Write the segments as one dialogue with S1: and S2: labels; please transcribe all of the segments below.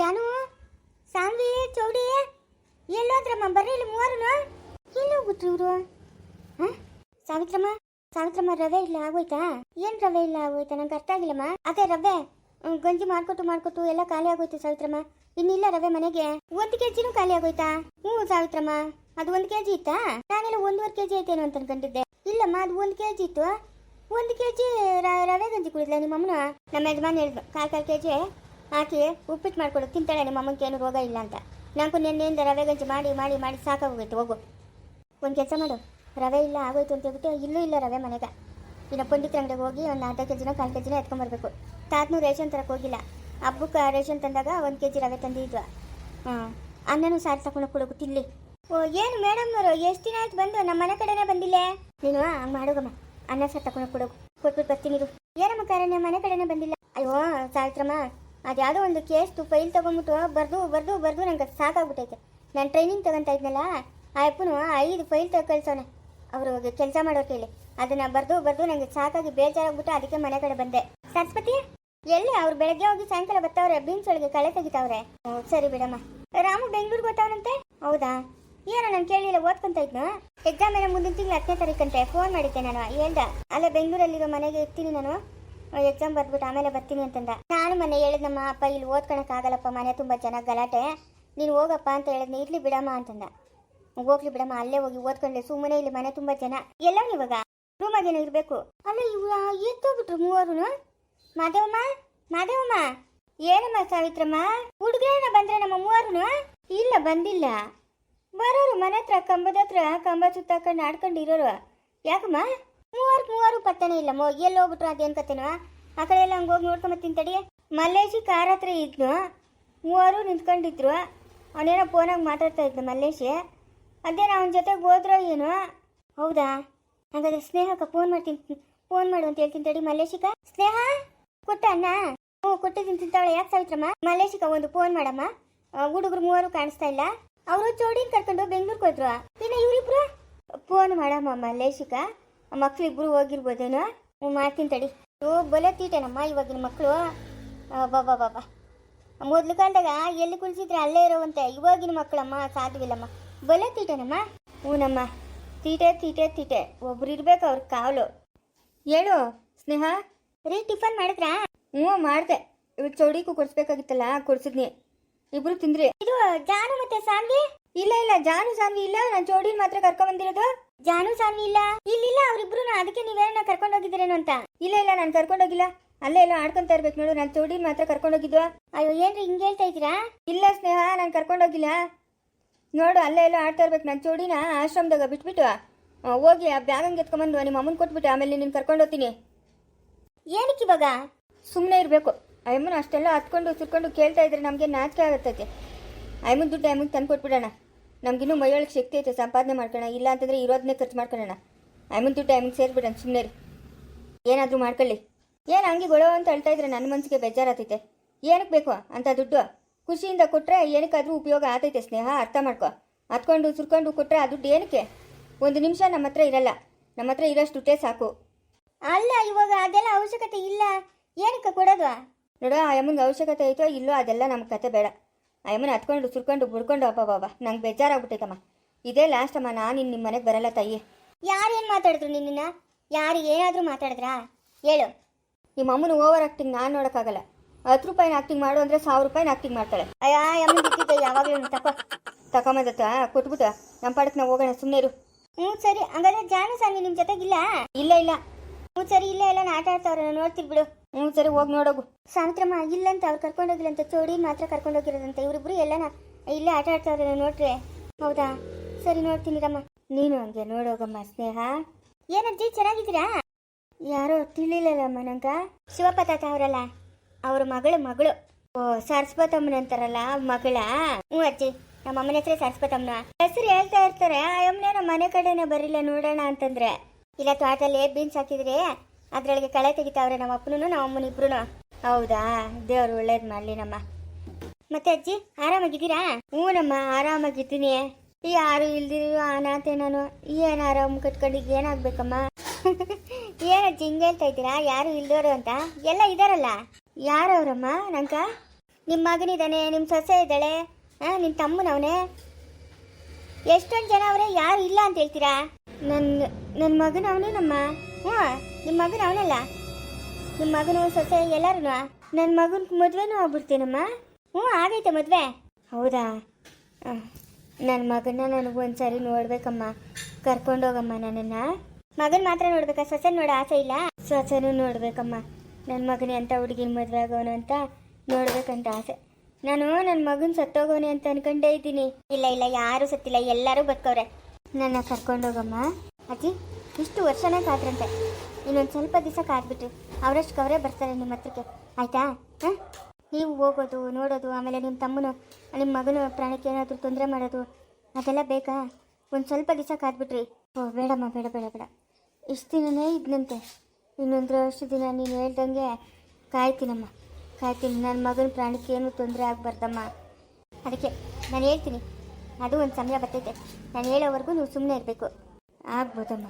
S1: ಜಾನು ಸಾನ್ವಿ, ಚೌಡಿ ಎಲ್ಲೋದ್ರಮ್ಮ ಬರ್ರಿ ಇಲ್ಲಿ ಮೂವರು ಎಲ್ಲೋಗ್ಬಿಟ್ರು ಇವರು? ಹಾಂ? ಸಾವಿತ್ರಮ್ಮ ಸಾವಿತ್ರಮ್ಮ, ರವೆ ಇಲ್ಲ, ಆಗೋಯ್ತಾ? ಏನ್ ರವೆ ಇಲ್ಲ, ಆಗೋಯ್ತಾ? ನಂಗೆ ಅರ್ಥ ಆಗಿಲ್ಲಮ್ಮ. ಅದೇ ರವೆ. ಗಂಜಿ ಮಾಡ್ಕೊಟ್ಟು ಮಾಡ್ಕೊಟ್ಟು ಎಲ್ಲ ಖಾಲಿ ಆಗೋಯ್ತು ಸಾವಿತ್ರಮ್ಮ. ಇನ್ನಿಲ್ಲ ರವೆ ಮನೆಗೆ. ಒಂದು ಕೆಜಿನೂ ಖಾಲಿ ಆಗೋಯ್ತಾ? ಹ್ಞೂ ಸಾವಿತ್ರಮ್ಮ. ಅದು ಒಂದು ಕೆಜಿ ಇತ್ತಾ? ನಾನೆಲ್ಲ ಒಂದೂವರೆ ಕೆಜಿ ಐತೇನೋ ಅಂತ ಅನ್ಕೊಂಡಿದ್ದೆ. ಇಲ್ಲಮ್ಮ, ಅದು ಒಂದು ಕೆಜಿ ಇತ್ತು. ಒಂದು ಕೆಜಿ ರವೆ ಗಂಜಿ ಕುಡಿದ್ಲ ನಿಮ್ಮಮ್ಮನ? ನಮ್ಮ ಯಜಮಾನ್ ಹೇಳಿದ್ರು ಕಾಲು ಕಾಲು ಕೆಜಿ. ಹಾಕಿ ಉಪ್ಪಿಟ್ಟು ಮಾಡ್ಕೊಡು ತಿಂತಾಳೆ ನಿಮ್ಮ ಅಮ್ಮಕ್ಕೆ ಏನು ರೋಗ ಇಲ್ಲ ಅಂತ. ನಾಲ್ಕು ನಿನ್ನೆಯಿಂದ ರವೆ ಗಂಜಿ ಮಾಡಿ ಮಾಡಿ ಮಾಡಿ ಸಾಕಾಗೋಯ್ತು ಹೋಗು. ಒಂದು ಕೆಲಸ ಮಾಡು. ರವೆ ಇಲ್ಲ ಆಗೋಯ್ತು ಅಂತ ಹೇಳ್ಬಿಟ್ಟು ಇಲ್ಲೂ ಇಲ್ಲ ರವೆ ಮನೆಗೆ. ಇನ್ನು ಪಂಡಿತ್ರ ಅಂಗಡಿಗೆ ಹೋಗಿ ಒಂದು ಅರ್ಧ ಕೆ ಜಿನೋ ಕಾಲು ಕೆ ಜಿನೋ ಎತ್ಕೊಂಬರ್ಬೇಕು ತಾತನು ರೇಷನ್ ತರಕ್ಕೆ ಹೋಗಿಲ್ಲ. ಹಬ್ಬಕ್ಕೆ ರೇಷನ್ ತಂದಾಗ ಒಂದು ಕೆ ಜಿ ರವೆ ತಂದಿದ್ವ. ಹಾಂ. ಅನ್ನನೂ ಸಾರು ತಗೊಂಡು ಕೊಡೋಕು ತಿನ್ಲಿ. ಓ ಏನು ಮೇಡಮ್ ಅವರು? ಎಷ್ಟು ದಿನ ಆಯ್ತು ಬಂದು? ನಮ್ಮ ಮನೆ ಕಡೆನೇ ಬಂದಿಲ್ಲೇ? ನೀನು ಹಂಗೆ ಮಾಡೋಗಮ್ಮ ಅನ್ನ ಸಾರು ತಗೊಂಡು ಕೊಡೋಕು ಕೊಟ್ಬಿಟ್ಟು ಬರ್ತೀನಿ ಏನಮ್ಮ ಕಾರಣ? ಮನೆ ಕಡೆನೇ ಬಂದಿಲ್ಲ. ಅಯ್ಯೋ ಸಾವಿತ್ರಮ್ಮ ಅದ್ಯಾವುದೋ ಒಂದು ಕೇಸ್ದು ಫೈಲ್ ತೊಗೊಂಬಿಟ್ಟು ಬರ್ದು ಬರ್ದು ಬರ್ದು ನಂಗೆ ಸಾಕಾಗ್ಬಿಟ್ಟೈತೆ ನಾನು ಟ್ರೈನಿಂಗ್ ತಗೊಂತ ಇದ್ನಲ್ಲ, ಆ ಅಪ್ಪನು ಐದು ಫೈಲ್ ತಗೊ ಕಳ್ಸೋಣ ಅವರು ಕೆಲಸ ಮಾಡೋರು ಕೇಳಿ. ಅದನ್ನು ಬರ್ದು ಬರ್ದು ನಂಗೆ ಸಾಕಾಗಿ ಬೇಜಾರಾಗ್ಬಿಟ್ಟು ಅದಕ್ಕೆ ಮನೆ ಕಡೆ ಬಂದೆ. ಸರಸ್ವತಿ, ಎಲ್ಲಿ? ಅವ್ರು ಬೆಳಗ್ಗೆ ಹೋಗಿ ಸಾಯಂಕಾಲ ಬರ್ತಾವ್ರೆ ಬೀನ್ಸ್ ಒಳಗೆ ಕಳೆ ತೆಗಿತಾವ್ರೆ. ಸರಿ ಬಿಡಮ್ಮ. ರಾಮು ಬೆಂಗಳೂರಿಗೆ ಗೊತ್ತಾವನಂತೆ ಹೌದಾ? ಏನೋ ನಾನು ಕೇಳಿಲ್ಲ ಓದ್ಕೊಂತ ಇದ್ನ? ಎಕ್ಸಾಮ್ ಏನೋ ಮುಂದಿನ ತಿಂಗಳು ಹತ್ತನೇ ತಾರೀಕಂತೆ. ಫೋನ್ ಮಾಡಿದ್ದೆ ನಾನು. ಹೇಳ್ದ. ಅಲ್ಲ, ಬೆಂಗಳೂರಲ್ಲಿರೋ ಮನೆಗೆ ಇರ್ತೀನಿ ನಾನು. ಎಕ್ಸಾಮ್ ಬರ್ದ್ಬಿಟ್ಟು ಆಮೇಲೆ ಬರ್ತೀನಿ ಅಂತಂದ. ನಾನು ಮೊನ್ನೆ ಹೇಳಿದ್ನಮ್ಮ ಅಪ್ಪ ಇಲ್ಲಿ ಓದ್ಕೊಳಕ್ ಆಗಲ್ಲಪ್ಪ ಮನೆ ತುಂಬ ಜನ ಗಲಾಟೆ. ನೀನು ಹೋಗಪ್ಪ ಅಂತ ಹೇಳಿದ್ನಿ, ಇರ್ಲಿ ಬಿಡಮ್ಮ ಅಂತಂದ. ಹೋಗ್ಲಿ ಬಿಡಮ್ಮ, ಅಲ್ಲೇ ಹೋಗಿ ಓದ್ಕೊಂಡ್ಲೆ ಸುಮ್ಮನೆ ಇಲ್ಲಿ ಮನೆ ತುಂಬ ಜನ. ಎಲ್ಲ ಇವಾಗ? ರೂಮಾಗೇನೋ ಇರಬೇಕು. ಅಲ್ಲ ಇವ ಎತ್ತೋಗ್ಬಿಟ್ರು ಮೂವರು ಮಾದೇವಮ್ಮ? ಮಾದೇವಮ್ಮ? ಏನಮ್ಮ ಸಾವಿತ್ರಮ್ಮ? ಹುಡುಗೇನ ಬಂದ್ರೆ ನಮ್ಮ ಮೂವರು ಇಲ್ಲ, ಬಂದಿಲ್ಲ. ಬರೋರು ಮನೆ ಹತ್ರ, ಕಂಬದ ಹತ್ರ, ಕಂಬ ಸುತ್ತಾಕೊಂಡು ಆಡ್ಕೊಂಡು ಇರೋರು ಯಾಕಮ್ಮ? ಮೂವರು ಮೂವರು ಪತ್ತನೇ ಇಲ್ಲ. ಮೋ ಎಲ್ಲಿ ಹೋಗ್ಬಿಟ್ರು ಅದೇನು ಕತೆನೋ? ಆ ಕಡೆ ಎಲ್ಲ ಹಂಗೆ ಹೋಗಿ ನೋಡ್ಕೊಂಬತ್ತೀನಿ ತಡಿ. ಮಲ್ಲೇಶಿ ಕಾರ್ ಹತ್ರ ಇದ್ನು. ಮೂವರು ನಿಂತ್ಕೊಂಡಿದ್ರು. ಅವನೇನೋ ಫೋನಾಗಿ ಮಾತಾಡ್ತಾ ಇದ್ದ ಮಲ್ಲೇಶಿ. ಅದೇನೋ ಅವನ ಜೊತೆಗೆ ಹೋದ್ರೋ ಏನೋ? ಹೌದಾ? ಹಾಗಾದ್ರೆ ಸ್ನೇಹಕ್ಕ ಫೋನ್ ಮಾಡ್ತೀನಿ ಫೋನ್ ಮಾಡು ಅಂತ ಹೇಳ್ತೀನಿ ತಡಿ ಮಲ್ಲೇಶಿಕ. ಸ್ನೇಹ, ಕೊಟ್ಟ ಅಣ್ಣ? ಹ್ಞೂ ಕೊಟ್ಟಿದ್ದೀನಿ, ತಿಂತಾಳೆ. ಯಾಕೆ ಸಾವಿತ್ರಮ್ಮ? ಮಲ್ಲೇಶಿಕ, ಒಂದು ಫೋನ್ ಮಾಡಮ್ಮ. ಹುಡುಗರು ಮೂವರು ಕಾಣಿಸ್ತಾ ಇಲ್ಲ. ಅವರು ಚೋಡಿನ ಕರ್ಕೊಂಡು ಬೆಂಗ್ಳೂರ್ಗೆ ಹೋದ್ರು. ಇನ್ನು ಇವರಿಬ್ರು? ಫೋನ್ ಮಾಡಮ್ಮ ಮಲ್ಲೇಶಿಕ. ಮಕ್ಳಿಬ್ರು ಹೋಗಿರ್ಬೋದೇನೋ? ಹ್ಞೂ ಮಾಡ್ತೀನಿ ತಡಿ. ಓ, ಬಲೆ ತೀಟೇನಮ್ಮ ಇವಾಗಿನ ಮಕ್ಕಳು ಬಾಬಾ ಬಾಬಾ ಮೊದ್ಲು ಕಾಲದಾಗ ಎಲ್ಲಿ ಕುಳಿಸಿದ್ರೆ ಅಲ್ಲೇ ಇರೋವಂತೆ. ಇವಾಗಿನ ಮಕ್ಕಳಮ್ಮ ಸಾಧುವಿಲ್ಲಮ್ಮ ಬಲೆ ತೀಟೇನಮ್ಮ? ಹ್ಞೂನಮ್ಮ ತೀಟೆ ತೀಟೆ ತೀಟೆ. ಒಬ್ರು ಇರ್ಬೇಕು ಅವ್ರ ಕಾವಲು ಹೇಳು, ಸ್ನೇಹ. ರೀ, ಟಿಫನ್ ಮಾಡಿದ್ರಾ? ಹ್ಞೂ, ಮಾಡಿದೆ. ಇವ್ರು ಚೌಡಿಗೂ ಕೊಡಿಸ್ಬೇಕಾಗಿತ್ತಲ್ಲ, ಕೊಡ್ಸಿದ್ನಿ. ಇಬ್ರು ತಿಂದ್ರಿ. ಇದು ಜಾನು ಮತ್ತೆ ಸಾನ್ವಿ? ಇಲ್ಲ ಇಲ್ಲ, ಜಾನು, ಸಾನ್ವಿ ಇಲ್ಲ. ನಾನು ಚೌಡಿನ ಮಾತ್ರ ಕರ್ಕೊಂಡ್ ಬಂದಿರೋದು ಜಾನು ಸಾನ್ವಿ ಇಲ್ಲ? ಇಲ್ಲಿಲ್ಲ ಅವ್ರಿಬ್ರು ಅದಕ್ಕೆ ನೀವೇನ ಕರ್ಕೊಂಡು ಹೋಗಿದ್ದೀರೇನು ಅಂತ. ಇಲ್ಲ ಇಲ್ಲ ನಾನು ಕರ್ಕೊಂಡೋಗಿಲ್ಲ ಅಲ್ಲೇ ಎಲ್ಲ ಆಡ್ಕೊಂತ ಇರ್ಬೇಕು ನೋಡು ನಾನು ತೋಡಿ ಮಾತ್ರ ಕರ್ಕೊಂಡೋಗಿದ್ವಾ ಅಯ್ಯೋ ಏನ್ರಿ ಹಿಂಗೆ ಹೇಳ್ತಾ ಇದ್ದೀರಾ? ಇಲ್ಲ ಸ್ನೇಹ ನಾನು ಕರ್ಕೊಂಡೋಗಿಲ್ಲ ನೋಡು ಅಲ್ಲೇ ಎಲ್ಲ ಆಡ್ತಾ ಇರ್ಬೇಕು ನಾನು ಚೌಡಿನ ಆಶ್ರಮದಾಗ ಬಿಟ್ಬಿಟ್ಟು. ಆ, ಹೋಗಿ ಆ ಬ್ಯಾಗ್ ಹಂಗೆ ಎತ್ಕೊಂಬಂದು ನಿಮ್ಮ ಅಮ್ಮನ ಕೊಟ್ಬಿಟ್ಟು ಆಮೇಲೆ ನಿನ್ನ ಕರ್ಕೊಂಡು ಹೋಗ್ತೀನಿ. ಏನಕ್ಕೆ ಇವಾಗ? ಸುಮ್ಮನೆ ಇರಬೇಕು. ಅಯ್ಯಮ್ಮನ ಅಷ್ಟೆಲ್ಲ ಹತ್ಕೊಂಡು ಸುರ್ಕೊಂಡು ಕೇಳ್ತಾ ಇದ್ರೆ ನಮಗೆ ನಾಚಿಕೆ ಆಗತ್ತೈತೆ. ಅಯ್ಯಮ್ಮನ ದುಡ್ಡು ಅಯ್ಯಮ್ಮನ ತಂದು ಕೊಟ್ಬಿಡೋಣ ನಮಗಿನ್ನೂ ಮೈಯೊಳಗೆ ಶಕ್ತಿ ಐತೆ ಸಂಪಾದನೆ ಮಾಡ್ಕೊಳ್ಳೋಣ ಇಲ್ಲ ಅಂತಂದ್ರೆ ಇರೋದನ್ನೇ ಖರ್ಚು ಮಾಡ್ಕೊಳ್ಳೋಣ. ಐಮನ್ ದುಡ್ಡು ಐಮನ್ ಸೇರಿಬಿಡೋಣ ಸುಮ್ಮನೆ ರೀ ಏನಾದರೂ ಮಾಡ್ಕೊಳ್ಳಿ. ಏನು ಹಂಗೆ ಗೊಳೋ ಅಂತ ಹೇಳ್ತಾ ಇದ್ರೆ ನನ್ನ ಮನಸ್ಸಿಗೆ ಬೇಜಾರಾತೈತೆ. ಏನಕ್ಕೆ ಬೇಕು ಅಂತ ದುಡ್ಡು? ಖುಷಿಯಿಂದ ಕೊಟ್ಟರೆ ಏನಕ್ಕಾದರೂ ಉಪಯೋಗ ಆತೈತೆ ಸ್ನೇಹ ಅರ್ಥ ಮಾಡ್ಕೊ. ಹತ್ಕೊಂಡು ಸುರ್ಕೊಂಡು ಕೊಟ್ಟರೆ ಆ ದುಡ್ಡು ಏನಕ್ಕೆ? ಒಂದು ನಿಮಿಷ ನಮ್ಮ ಹತ್ರ ಇರಲ್ಲ. ನಮ್ಮ ಹತ್ರ ಇರೋಷ್ಟು ದುಡ್ಡೇ ಸಾಕು. ಅಲ್ಲ ಇವಾಗ ಅದೆಲ್ಲ ಅವಶ್ಯಕತೆ ಇಲ್ಲ. ಏನಕ್ಕೆ ಕೊಡೋದು? ನೋಡೋ ಆ ಅಮ್ಮನಿಗೆ ಅವಶ್ಯಕತೆ ಐತೋ ಇಲ್ಲೋ ಅದೆಲ್ಲ ನಮ್ಮ ಕತೆ ಬೇಡ. ಆ ಅಮ್ಮನ ಹತ್ಕೊಂಡು ಸುರ್ಕೊಂಡು ಬುಡ್ಕೊಂಡು ಅಪ್ಪ ಬಾಬಾ ನಂಗೆ ಬೇಜಾರಾಗ್ಬಿಟ್ಟೈತಮ್ಮ. ಇದೇ ಲಾಸ್ಟ್ ಅಮ್ಮ ನಾನು ಇನ್ನು ನಿಮ್ಮ ಮನೆಗೆ ಬರಲ್ಲ ತಾಯಿ. ಏನು ಮಾತಾಡಿದ್ರು ನಿನ್ನ ಯಾರು ಏನಾದರೂ ಮಾತಾಡಿದ್ರಾ? ಹೇಳು. ನಿಮ್ಮ ಅಮ್ಮನ ಓವರ್ ಆಕ್ಟಿಂಗ್ ನಾನು ನೋಡೋಕ್ಕಾಗಲ್ಲ. ಹತ್ತು ರೂಪಾಯಿನ ಆಕ್ಟಿಂಗ್ ಮಾಡು ಅಂದರೆ ಸಾವಿರ ರೂಪಾಯಿನ ಆಕ್ಟಿಂಗ್ ಮಾಡ್ತಾಳೆ. ಅಯ್ಯ ಅಮ್ಮನ ಬಿಟ್ಟಿದ್ದೆ ಯಾವಾಗಲೂ ತಪ್ಪ ತಕೊಂಬಂದತ್ತ ಕೊಟ್ಬಿಟ್ಟು ನಮ್ಮ ಪಾಡಕ್ಕೆ ನಾವು ಹೋಗೋಣ ಸುಮ್ಮನೆ ಇರು. ಹ್ಞೂ ಸರಿ. ಹಂಗಾದ್ರೆ ಜಾನು ಸಾಂಗಿ ನಿಮ್ಮ ಜೊತೆಗಿಲ್ಲ ಇಲ್ಲ? ಇಲ್ಲ ಹ್ಞೂ ಸರಿ ಇಲ್ಲ ಇಲ್ಲ ಆಟ ಆಡ್ತಾವ್ರೆ ನೋಡ್ತೀವಿ ಬಿಡು. ಹ್ಞೂ ಸರಿ, ಹೋಗಿ ನೋಡೋಗು. ಸಾವಿತ್ರಮ್ಮ ಇಲ್ಲಂತ ಅವ್ರು ಕರ್ಕೊಂಡೋಗಿಲ್ಲಂತ ಚೋಡಿ ಮಾತ್ರ ಕರ್ಕೊಂಡೋಗಿರೋದಂತ ಇವರಿಬ್ರು ಎಲ್ಲನ ಇಲ್ಲೇ ಆಟ ಆಡ್ತಾವ್ರೆ ನೋಡ್ರಿ ಹೌದಾ? ಸರಿ, ನೋಡ್ತೀನಿ ರಮ್ಮ ನೀನು ಹಂಗೆ ನೋಡೋಗಮ್ಮ ಸ್ನೇಹ. ಏನಜ್ಜಿ, ಚೆನ್ನಾಗಿದ್ದೀರಾ? ಯಾರೋ ತಿಳಿಲಿಲ್ಲಮ್ಮ ನಂಗ. ಶಿವಪ್ಪ ತಾತ ಅವರಲ್ಲ? ಅವ್ರ ಮಗಳು ಮಗಳು. ಓ, ಸರಸ್ವತಮ್ಮನ ಅಂತಾರಲ್ಲ ಮಗಳ? ಹ್ಞೂ ಅಜ್ಜಿ, ನಮ್ಮ ಅಮ್ಮನ ಹೆಸರೇ ಹೆಸರು ಹೇಳ್ತಾ ಇರ್ತಾರೆ. ಅಮ್ಮನೇ ನಮ್ಮ ಮನೆ ಕಡೆನೆ ಬರಿಲ್ಲ ನೋಡೋಣ ಅಂತಂದ್ರೆ. ಇಲ್ಲ, ತೋಟದಲ್ಲಿ ಬೀನ್ಸ್ ಹಾಕಿದ್ರೆ ಅದ್ರೊಳಗೆ ಕಳೆ ತೆಗಿತಾವ್ರೆ ನಮ್ಮ ಅಪ್ಪನೂ ನಮ್ಮ ಅಮ್ಮನ ಇಬ್ರು ಹೌದಾ? ದೇವ್ರು ಒಳ್ಳೇದು ಮಾಡಲಿ ನಮ್ಮ. ಮತ್ತೆ ಅಜ್ಜಿ, ಆರಾಮಾಗಿದ್ದೀರಾ? ಹ್ಞೂ ನಮ್ಮ, ಆರಾಮಾಗಿದ್ದೀನಿ. ಯಾರು ಇಲ್ದಿರೋ ಅನಾಥೆ ನಾನು ಏನು ಆರಾಮ್ ಕಟ್ಕೊಂಡು ಏನಾಗ್ಬೇಕಮ್ಮ? ಏನಜ್ಜಿ ಹಿಂಗೆ ಹೇಳ್ತಾ ಇದ್ದೀರಾ? ಯಾರು ಇಲ್ದೋರು ಅಂತ? ಎಲ್ಲ ಇದಾರಲ್ಲ? ಯಾರವ್ರಮ್ಮ ನಂಕ ನಿಮ್ಮ ಮಗನಿದ್ದಾನೆ ನಿಮ್ಮ ಸೊಸೆ ಇದ್ದಾಳೆ ಹಾಂ ನಿಮ್ಮ ತಮ್ಮನವನೇ ಎಷ್ಟೊಂದು ಜನ ಅವರೇ ಯಾರು ಇಲ್ಲ ಅಂತ ಹೇಳ್ತೀರಾ? ನನ್ನ ನನ್ನ ಮಗನವನೇ ನಮ್ಮ. ಹ್ಞೂ. ನಿಮ್ಮ ಮಗನ ಅವನಲ್ಲ? ನಿಮ್ಮ ಮಗನ ಸೊಸೆ ಎಲ್ಲರೂ ನನ್ನ ಮಗನ ಮದುವೆನೂ ಆಗ್ಬಿಡ್ತೀನಮ್ಮ. ಹ್ಞೂ, ಆಗೈತೆ ಮದುವೆ. ಹೌದಾ? ನನ್ನ ಮಗನ ನನಗೆ ಒಂದ್ಸರಿ ನೋಡ್ಬೇಕಮ್ಮ. ಕರ್ಕೊಂಡೋಗಮ್ಮ ನನ್ನನ್ನು. ಮಗನ ಮಾತ್ರ ನೋಡ್ಬೇಕಾ? ಸೊಸೆ ನೋಡೋ ಆಸೆ ಇಲ್ಲ? ಸೊಸೆನೂ ನೋಡ್ಬೇಕಮ್ಮ. ನನ್ನ ಮಗನೇ ಅಂತ ಹುಡುಗಿನ ಮದುವೆ ಆಗೋನು ಅಂತ ನೋಡ್ಬೇಕಂತ ಆಸೆ. ನಾನು ನನ್ನ ಮಗನ ಸತ್ತೋಗೋನೆ ಅಂತ ಅನ್ಕೊಂಡೇ ಇದ್ದೀನಿ. ಇಲ್ಲ ಇಲ್ಲ, ಯಾರೂ ಸತ್ತಿಲ್ಲ. ಎಲ್ಲರೂ ಬದುಕವ್ರೆ. ನನ್ನ ಕರ್ಕೊಂಡೋಗಮ್ಮ ಅಜ್ಜಿ, ಇಷ್ಟು ವರ್ಷನೇ ಕಾದ್ರಂತೆ. ಇನ್ನೊಂದು ಸ್ವಲ್ಪ ದಿವಸ ಕಾದ್ಬಿಟ್ರಿ ಅವರಷ್ಟು ಅವರೇ ಬರ್ತಾರೆ ನಿಮ್ಮ ಹತ್ರಕ್ಕೆ. ಆಯ್ತಾ? ಹಾಂ? ನೀವು ಹೋಗೋದು, ನೋಡೋದು, ಆಮೇಲೆ ನಿಮ್ಮ ತಮ್ಮನು ನಿಮ್ಮ ಮಗನ ಪ್ರಾಣಕ್ಕೆ ಏನಾದರೂ ತೊಂದರೆ ಮಾಡೋದು, ಅದೆಲ್ಲ ಬೇಕಾ? ಒಂದು ಸ್ವಲ್ಪ ದಿವಸ ಕಾದ್ಬಿಟ್ರಿ. ಓ, ಬೇಡಮ್ಮ, ಬೇಡ ಬೇಡ ಬೇಡ. ಇಷ್ಟು ದಿನನೇ ಇದ್ನಂತೆ. ಇನ್ನೊಂದು ಅಷ್ಟು ದಿನ ನೀನು ಹೇಳ್ದಂಗೆ ಕಾಯ್ತೀನಮ್ಮ. ಕಾಯ್ತೀನಿ ನನ್ನ ಮಗನ ಪ್ರಾಣಕ್ಕೆ ಏನೂ ತೊಂದರೆ ಆಗಬಾರ್ದಮ್ಮ. ಅದಕ್ಕೆ ನಾನು ಹೇಳ್ತೀನಿ, ಅದು ಒಂದು ಸಮಯ ಬರ್ತೈತೆ. ನಾನು ಹೇಳೋವರೆಗೂ ನೀವು ಸುಮ್ಮನೆ ಇರಬೇಕು. ಆಗ್ಬೋದಮ್ಮ.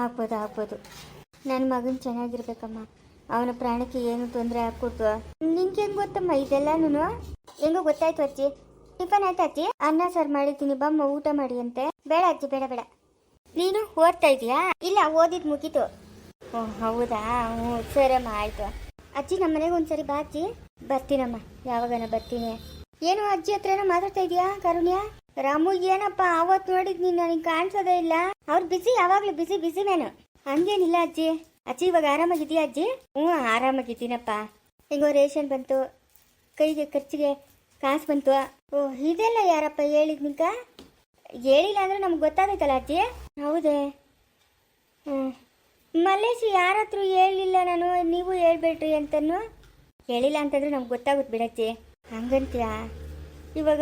S1: ಆಗ್ಬೋದು ಆಗ್ಬೋದು. ನನ್ನ ಮಗನ ಚೆನ್ನಾಗಿರ್ಬೇಕಮ್ಮ. ಅವನ ಪ್ರಾಣಕ್ಕೆ ಏನು ತೊಂದರೆ ಆಗ್ಕೊಡ್ತು? ನಿಂಗೆ ಹೆಂಗೆ ಗೊತ್ತಮ್ಮ ಇದೆಲ್ಲನೂ ಹೆಂಗೋ ಗೊತ್ತಾಯ್ತು ಅಜ್ಜಿ. ಟಿಫನ್ ಆಯ್ತಾ ಅಜ್ಜಿ? ಅನ್ನ, ಸಾರು ಮಾಡಿದ್ದೀನಿ. ಬಮ್ಮ, ಊಟ ಮಾಡಿ ಅಂತೆ. ಬೇಡ ಅಜ್ಜಿ, ಬೇಡ ಬೇಡ. ನೀನು ಓದ್ತಾ ಇದೀಯಾ? ಇಲ್ಲ, ಓದಿದ್ ಮುಗೀತು. ಓ, ಹೌದಾ? ಹ್ಞೂ ಸರಮ್ಮ, ಆಯ್ತು. ಅಜ್ಜಿ, ನಮ್ಮ ಮನೆಗೆ ಒಂದ್ಸರಿ ಬಾ ಅಜ್ಜಿ. ಬರ್ತೀನಮ್ಮ, ಯಾವಾಗನ ಬರ್ತೀನಿ. ಏನು ಅಜ್ಜಿ ಹತ್ರ ಏನೋ ಮಾತಾಡ್ತಾ ಇದೀಯಾ, ಕರುಣ್ಯ? ರಾಮು, ಏನಪ್ಪ ಅವತ್ತು ನೋಡಿದ್ ನೀನು ನನಗೆ ಕಾಣಿಸೋದೇ ಇಲ್ಲ. ಅವ್ರು ಬಿಸಿ ಯಾವಾಗಲೂ ಬಿಸಿ ಬಿಸಿ ಮೇನು ಹಂಗೇನಿಲ್ಲ ಅಜ್ಜಿ. ಅಜ್ಜಿ, ಇವಾಗ ಆರಾಮಾಗಿದೆಯಾ ಅಜ್ಜಿ? ಹ್ಞೂ, ಆರಾಮಾಗಿದ್ದೀನಪ್ಪ. ಹೆಂಗೋ ರೇಷನ್ ಬಂತು. ಕೈಗೆ ಖರ್ಚಿಗೆ ಕಾಸು ಬಂತು. ಓ, ಇದೆಲ್ಲ ಯಾರಪ್ಪ ಹೇಳಿದ್ ನಿಂಕ? ಹೇಳಿಲ್ಲ ಅಂದ್ರೆ ನಮ್ಗೆ ಗೊತ್ತಾಗೈತಲ್ಲ ಅಜ್ಜಿ? ಹೌದೇ. ಹ್ಞೂ. ಮಲ್ಲೇಶ್ ಯಾರ ಹೇಳಿಲ್ಲ ನಾನು? ನೀವು ಹೇಳ್ಬೇಡ್ರಿ ಅಂತನು ಹೇಳಿಲ್ಲ ಅಂತಂದ್ರೆ ನಮ್ಗೆ ಗೊತ್ತಾಗುತ್ತೆ ಬಿಡಜ್ಜಿ ಹಂಗಂತೀಯಾ? ಇವಾಗ,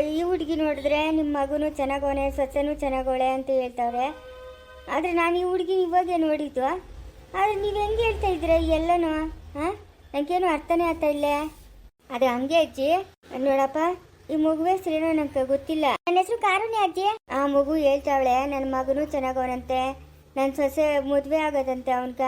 S1: ಈ ಹುಡುಗಿ ನೋಡಿದ್ರೆ ನಿಮ್ಮ ಮಗುನೂ ಚೆನ್ನಾಗವನೆ, ಸ್ವಚ್ಛನೂ ಚೆನ್ನಾಗವಳೆ ಅಂತ ಹೇಳ್ತಾವ್ರೆ. ಆದರೆ ನಾನು ಈ ಹುಡುಗಿ ಇವಾಗೇ ನೋಡಿದ್ದು ಆದರೆ ನೀವು ಹೆಂಗೆ ಹೇಳ್ತಾ ಇದ್ರೆ ಎಲ್ಲನೂ ಹಾಂ ನನಗೇನು ಅರ್ಥನೇ ಆಗ್ತಾ ಇಲ್ಲ. ಅದು ಹಂಗೆ ಅಜ್ಜಿ. ನೋಡಪ್ಪ, ಈ ಮಗುವೆ ಹೆಸರೇನೋ ನಮ್ಗೆ ಗೊತ್ತಿಲ್ಲ. ನನ್ನ ಹೆಸರು ಕಾರಣ ಅಜ್ಜಿ. ಆ ಮಗು ಹೇಳ್ತಾವಳೆ ನನ್ನ ಮಗನೂ ಚೆನ್ನಾಗವನಂತೆ. ನನ್ನ ಸೊಸೆ ಮದುವೆ ಆಗೋದಂತೆ ಅವನ್ಕ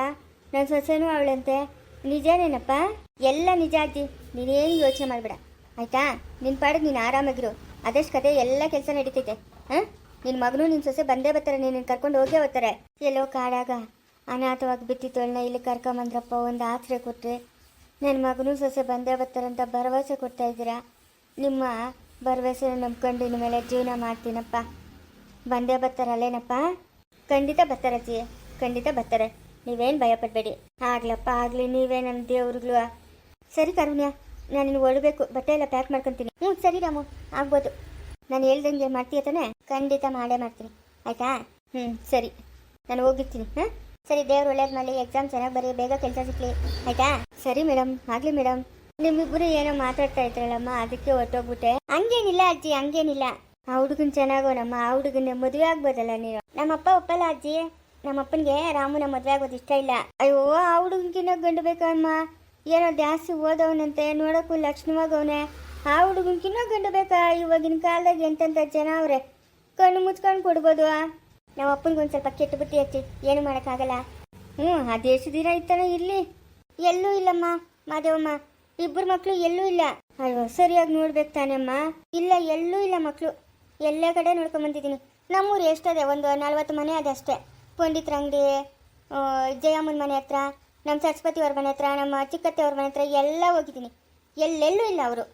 S1: ನನ್ನ ಸೊಸೆನೂ ಅವಳಂತೆ. ನಿಜನೇನಪ್ಪ? ಎಲ್ಲ ನಿಜ ಅಜ್ಜಿ. ನೀನೇನು ಯೋಚನೆ ಮಾಡಬೇಡ. ಆಯ್ತಾ? ನಿನ್ನ ಪಾಡಿಗೆ ನೀನು ಆರಾಮಾಗಿರು. ಅದಷ್ಟು ಕತೆ ಎಲ್ಲ ಕೆಲಸ ನಡೀತೈತೆ ಹಾಂ ನಿನ್ನ ಮಗನು ನಿನ್ನ ಸೊಸೆ ಬಂದೇ ಬರ್ತಾರೆ, ನೀನು ಕರ್ಕೊಂಡು ಹೋಗೇ ಹೋಗ್ತಾರೆ ಎಲ್ಲೋ ಕಾಡಾಗ ಅನಾಥವಾಗಿ ಬಿತ್ತಿತ್ತೋಳ್ನ ಇಲ್ಲಿ ಕರ್ಕೊಂಬಂದ್ರಪ್ಪ, ಒಂದು ಆಸರೆ ಕೊಟ್ಟರೆ ನನ್ನ ಮಗನೂ ಸೊಸೆ ಬಂದೇ ಬರ್ತಾರಂತ ಭರವಸೆ ಕೊಡ್ತಾ ಇದ್ದೀರಾ? ನಿಮ್ಮ ಭರವಸೆ ನಂಬ್ಕೊಂಡು ಇನ್ನು ಮೇಲೆ ಜೀವನ ಮಾಡ್ತೀನಪ್ಪ. ಬಂದೇ ಬರ್ತಾರಲ್ಲೇನಪ್ಪ ಖಂಡಿತ ಬರ್ತಾರಜ್ಜಿ ಖಂಡಿತ ಬರ್ತಾರೆ. ನೀವೇನು ಭಯಪಡಬೇಡಿ. ಆಗ್ಲಪ್ಪ, ಆಗಲಿ, ನೀವೇ ನನ್ನ ದೇವ್ರುಗಳು ಸರಿ ಕರುಣ್ಯ, ನಾನು ನಿನ್ನ ಒಳಬೇಕು ಬಟ್ಟೆ ಎಲ್ಲ ಪ್ಯಾಕ್ ಮಾಡ್ಕೊತೀನಿ. ಹ್ಞೂ ಸರಿ ರಾಮು, ಆಗ್ಬೋದು. ನಾನು ಹೇಳ್ದಂಗೆ ಮಾಡ್ತೀಯ ತಾನೆ? ಖಂಡಿತ ಮಾಡೇ ಮಾಡ್ತೀನಿ. ಆಯಿತಾ? ಹ್ಞೂ ಸರಿ. ನಾನು ಹೋಗಿರ್ತೀನಿ ಹಾಂ ಸರಿ, ದೇವ್ರು ಒಳ್ಳೇದು ಮಾಡಲಿ ಎಕ್ಸಾಮ್ ಚೆನ್ನಾಗಿ ಬರೀ ಬೇಗ ಕೆಲಸ ಸಿಕ್ಲಿ. ಆಯಿತಾ? ಸರಿ ಮೇಡಮ್ ಆಗಲಿ ಮೇಡಮ್ ನಿಮ್ಮಿಬ್ಬರು ಏನೋ ಮಾತಾಡ್ತಾ ಇದ್ರಲ್ಲಮ್ಮ, ಅದಕ್ಕೆ ಹೊಟ್ಟೋಗ್ಬಿಟ್ಟೆ ಹಂಗೇನಿಲ್ಲ ಅಜ್ಜಿ, ಹಂಗೇನಿಲ್ಲ. ಆ ಹುಡುಗನ್ ಚೆನ್ನಾಗೋನಮ್ಮ ಆ ಹುಡುಗನ ಮದುವೆ ಆಗ್ಬೋದಲ್ಲ ನೀವು ನಮ್ಮಪ್ಪ ಒಪ್ಪಲ್ಲ ಅಜ್ಜಿ. ನಮ್ಮಪ್ಪನಿಗೆ ರಾಮುನ ಮದುವೆ ಆಗೋದು ಇಷ್ಟ ಇಲ್ಲ. ಅಯ್ಯೋ, ಆ ಹುಡುಗನ್ಕಿನ್ನ ಗಂಡು ಬೇಕಮ್ಮ ಏನೋ ಜಾಸ್ತಿ ಓದವನಂತೆ, ನೋಡೋಕ್ಕೂ ಲಕ್ಷಣವಾಗವನೆ ಆ ಹುಡುಗನ್ಕಿನ್ನ ಗಂಡು ಬೇಕಾ ಇವಾಗಿನ ಕಾಲದಾಗ ಎಂತೆಂಥ ಜನ ಅವ್ರೆ? ಕಣ್ಣು ಮುಚ್ಕೊಂಡು ಕೊಡ್ಬೋದು ನಮ್ಮ ಅಪ್ಪನಿಗೊಂದು ಸ್ವಲ್ಪ ಕೆಟ್ಟು ಬುತ್ತಿ ಹಚ್ಚಿ, ಏನು ಮಾಡೋಕ್ಕಾಗಲ್ಲ? ಹ್ಞೂ ಅದು ಎಷ್ಟು ದಿನ ಇತ್ತಾನೋ ಇರಲಿ ಎಲ್ಲೂ ಇಲ್ಲಮ್ಮ, ಮಾದೇವಮ್ಮ. ಇಬ್ಬರು ಮಕ್ಕಳು ಎಲ್ಲೂ ಇಲ್ಲ. ಅಯ್ಯೋ, ಸರಿಯಾಗಿ ನೋಡ್ಬೇಕು ಅಮ್ಮ ಇಲ್ಲ, ಎಲ್ಲೂ ಇಲ್ಲ ಮಕ್ಕಳು ಎಲ್ಲ ಕಡೆ ನೋಡ್ಕೊಂಬಂದಿದ್ದೀನಿ ನಮ್ಮೂರು ಎಷ್ಟದೆ ಒಂದು ನಲ್ವತ್ತು ಮನೆ ಅದಷ್ಟೇ ಪಂಡಿತ್ರ ಅಂಗಡಿ ಜಯಮ್ಮನ ಮನೆ ಹತ್ರ, ನಮ್ಮ ಸರಸ್ವತಿ ಅವ್ರ ಮನೆ ಹತ್ರ, ನಮ್ಮ ಚಿಕ್ಕತ್ತೆ ಅವ್ರ ಮನೆ ಹತ್ರ ಎಲ್ಲ ಹೋಗಿದ್ದೀನಿ. ಎಲ್ಲೆಲ್ಲೂ ಇಲ್ಲ ಅವರು.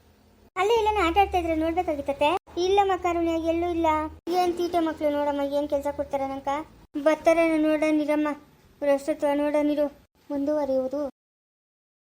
S1: ಅಲ್ಲೇ ಇಲ್ಲ ಆಟ ಆಡ್ತಾ ಇದ್ರೆ ನೋಡ್ಬೇಕಾಗಿತ್ತತೆ ಇಲ್ಲ ಮಕ್ಕರುಣ್ಯ ಎಲ್ಲೂ ಇಲ್ಲ. ಏನ್ ತೀಟೆ ಮಕ್ಕಳು ನೋಡಮ್ಮ, ಏನ್ ಕೆಲಸ ಕೊಡ್ತಾರೆ ನಂಕ ಬರ್ತಾರೆ ನೋಡೋಣಿರಮ್ಮ ನೋಡ ನೀರು ಮುಂದುವರಿಯುವುದು.